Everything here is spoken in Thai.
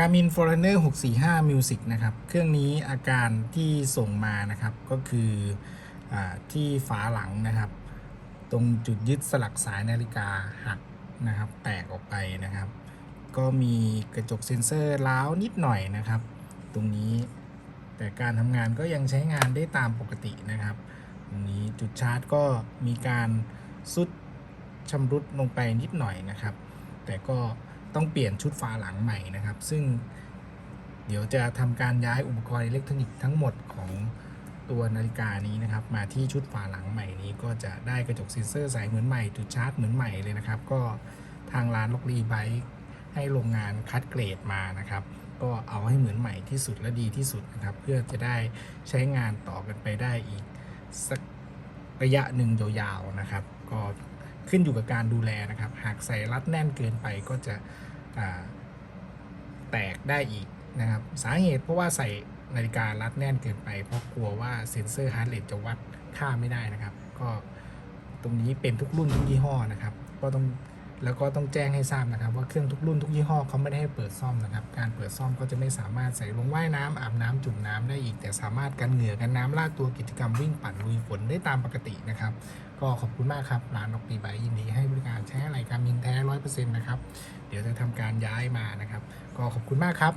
Garmin Forerunner 645 Music นะครับ เครื่องนี้อาการที่ส่งมานะครับ ก็คืออที่ฝาหลังนะครับ ตรงจุดยึดสลักสายนาฬิกาหักนะครับ แตกออกไปนะครับ ก็มีกระจกเซ็นเซอร์ล้าวนิดหน่อยนะครับ ตรงนี้แต่การทำงานก็ยังใช้งานได้ตามปกตินะครับ ตรงนี้จุดชาร์จก็มีการสุดชำรุดลงไปนิดหน่อยนะครับ แต่ก็ ต้องเปลี่ยนชุดฝาหลังใหม่นะครับ ซึ่งเดี๋ยวจะทำการย้ายอุปกรณ์อิเล็กทรอนิกส์ทั้งหมดของตัวนาฬิกานี้นะครับ มาที่ชุดฝาหลังใหม่นี้ก็จะได้กระจกเซ็นเซอร์ใสเหมือนใหม่จุดชาร์จเหมือนใหม่เลยนะครับ ก็ทางร้านล็อกรีไบค์ให้โรงงานคัดเกรดมานะครับ ก็เอาให้เหมือนใหม่ที่สุดและดีที่สุดนะครับ เพื่อจะได้ใช้งานต่อกันไปได้อีกสักระยะหนึ่งยาวๆนะครับ ก็ ขึ้นอยู่กับการดูแลนะครับ หากใส่รัดแน่นเกินไปก็จะแตกได้อีกนะครับ สาเหตุเพราะว่าใส่นาฬิการัดแน่นเกินไป เพราะกลัวว่าเซ็นเซอร์ฮาร์ดเรทจะวัดค่าไม่ได้นะครับ ก็ตรงนี้เป็นทุกรุ่นทุกยี่ห้อนะครับ ก็ต้อง แล้วก็ต้องแจ้งให้ทราบนะครับ ว่าเครื่องทุกรุ่นทุกยี่ห้อเขาไม่ได้ให้เปิดซ่อมนะครับ การเปิดซ่อมก็จะไม่สามารถใส่ลงว่ายน้ำอาบน้ำจุ่มน้ำได้อีก แต่สามารถกันเหงื่อกันน้ำลากตัวกิจกรรมวิ่งปั่นลุยฝนได้ตามปกตินะครับ ก็ขอบคุณมากครับร้านนกปีใบยินดีให้บริการใช้อะไรการมินแท้ร้อยเปอร์เซ็นต์นะครับเดี๋ยวจะทำการย้ายมานะครับ ก็ขอบคุณมากครับ